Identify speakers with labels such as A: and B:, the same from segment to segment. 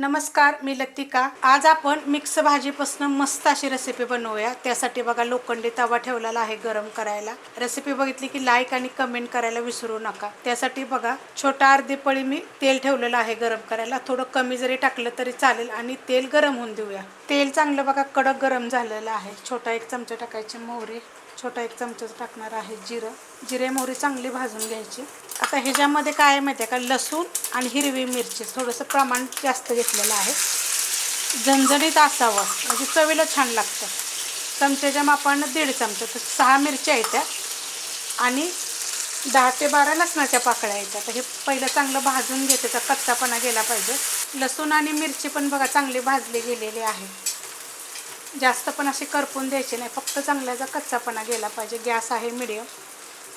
A: नमस्कार मी लतिका. आज आपण मिक्स भाजीपासून मस्त अशी रेसिपी बनवूया. त्यासाठी बघा लोखंडी तवा ठेवलेला आहे गरम करायला. रेसिपी बघितली की लाईक आणि कमेंट करायला विसरू नका. त्यासाठी बघा छोटा अर्धी पळी मी तेल ठेवलेलं आहे गरम करायला. थोडं कमी जरी टाकलं तरी चालेल आणि तेल गरम होऊन देऊया. तेल चांगलं बघा कडक गरम झालेलं आहे. छोटा एक चमचा टाकायची मोहरी. छोटा एक चमचा टाकणार आहे जिरं. जिरे मोहरी चांगली भाजून घ्यायची. आता ह्याच्यामध्ये काय आहे माहिती आहे का? लसूण आणि हिरवी मिरची थोडंसं प्रमाण जास्त घेतलेलं आहे. झणझणीत असावं म्हणजे चवीला छान लागतं. चमच्याच्या मापानं दीड चमचा तर सहा मिरच्या येत्या आणि दहा ते बारा लसणाच्या पाकळ्या येतात तर हे पहिलं चांगलं भाजून घेते तर कच्चापणा गेला पाहिजे. लसूण आणि मिरची पण बघा चांगली भाजली गेलेली आहे. जास्त पण असे करपून द्यायचे नाही फक्त चांगल्याचा कच्चापणा गेला पाहिजे. गॅस आहे मिडियम.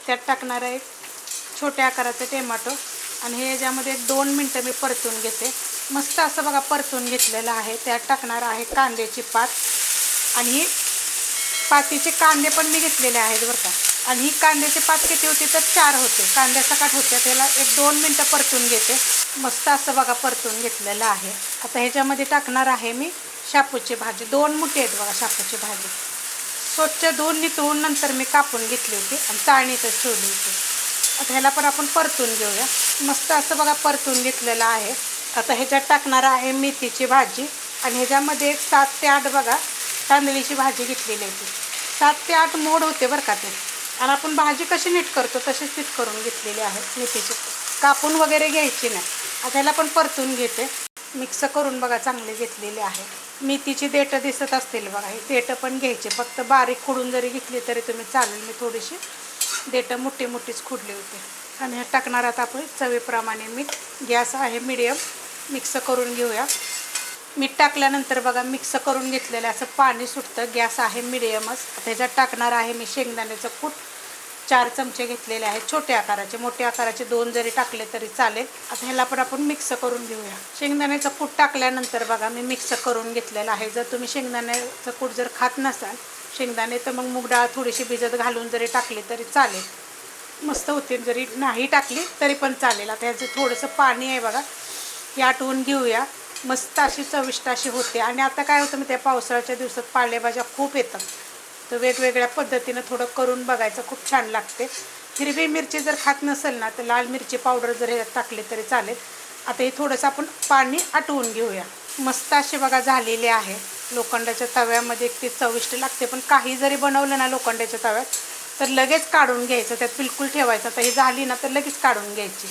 A: त्यात टाकणार आहे छोट्या आकाराचं टोमॅटो. आणि हे याच्यामध्ये दोन मिनटं मी परतून घेते. मस्त असं बघा परतून घेतलेलं आहे. त्यात टाकणार आहे कांद्याची पात. आणि ही पातीचे कांदे पण मी घेतलेले आहेत बरं का. आणि ही कांद्याची पात किती होती तर चार होते. कांद्या सकाट होत्या त्याला एक दोन मिनटं परतून घेते. मस्त असं बघा परतून घेतलेलं आहे. आता ह्याच्यामध्ये टाकणार आहे मी शापूची भाजी. दोन मुठे आहेत बघा शापूची भाजी. स्वच्छ धुवून नितळून नंतर मी कापून घेतली होती आणि चाळणीतच ठेवली होती. आता ह्याला पण आपण परतून घेऊया. मस्त असं बघा परतून घेतलेलं आहे. आता ह्याच्यात टाकणार आहे मेथीची भाजी आणि ह्याच्यामध्ये एक सात ते आठ बघा तांदळीची भाजी घेतलेली होती सात ते आठ मोड होते बरं का ते. आणि आपण भाजी कशी नीट करतो तशीच तीच करून घेतलेली आहे मेथीची. कापून वगैरे घ्यायची नाही. आता ह्याला पण परतून घेते. मिक्स करून बघा चांगले घेतलेले आहे. मेथीची देठं दिसत असतील बघा. हे देठं पण घ्यायचे. फक्त बारीक खोडून जरी घेतली तरी तुम्ही चालेल. मी थोडीशी देठं मोठी मोठीच खुडली होती. आणि हे टाकणार आता आपण चवीप्रमाणे मीठ गॅस आहे मिडियम मिक्स करून घेऊया. मीठ टाकल्यानंतर बघा मिक्स करून घेतलेलं असं पाणी सुटतं गॅस आहे मिडियमच त्याच्यात टाकणार आहे मी शेंगदाण्याचं कूट. चार चमचे घेतलेले आहेत छोट्या आकाराचे. मोठ्या आकाराचे दोन जरी टाकले तरी चालेल. आता ह्याला पण आपण मिक्स करून घेऊया. शेंगदाण्याचं कूट टाकल्यानंतर बघा मी मिक्स करून घेतलेलं आहे. जर तुम्ही शेंगदाण्याचं कूट जर खात नसाल शेंगदाणे तर मग मूग डाळ थोडीशी भिजत घालून जरी टाकली तरी चालेल. मस्त होते जरी नाही टाकली तरी पण चालेल. आता ह्याचं थोडंसं पाणी आहे बघा. हे आटवून घेऊया. मस्त अशी चविष्ट अशी होते. आणि आता काय होतं मी त्या पावसाळ्याच्या दिवसात पालेभाज्या खूप येतात. तर वेगवेगळ्या पद्धतीनं थोडं करून बघायचं. खूप छान लागते. हिरवी मिरची जर खात नसेल ना तर लाल मिरची पावडर जर ह्यात टाकली तरी चालेल. आता हे थोडंसं आपण पाणी आटवून घेऊया. मस्त असे बघा झालेले आहे. लोखंडाच्या तव्यामध्ये ते चविष्ट लागते पण काही जरी बनवलं ना लोखंडाच्या तव्यात तर लगेच काढून घ्यायचं त्यात बिलकुल ठेवायचं. तर ही झाली ना तर लगेच काढून घ्यायची.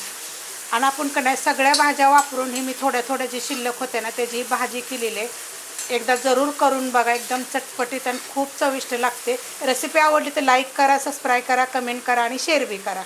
A: आणि आपण कडे सगळ्या भाज्या वापरून ही मी थोड्या थोड्या जी शिल्लक होते ना त्याची भाजी केलेली आहे. एकदा जरूर करून बघा एकदम चटपटीत आणि खूप चविष्ट लागते. रेसिपी आवडली तर लाईक करा सबस्क्राईब करा कमेंट करा आणि शेअर बी करा.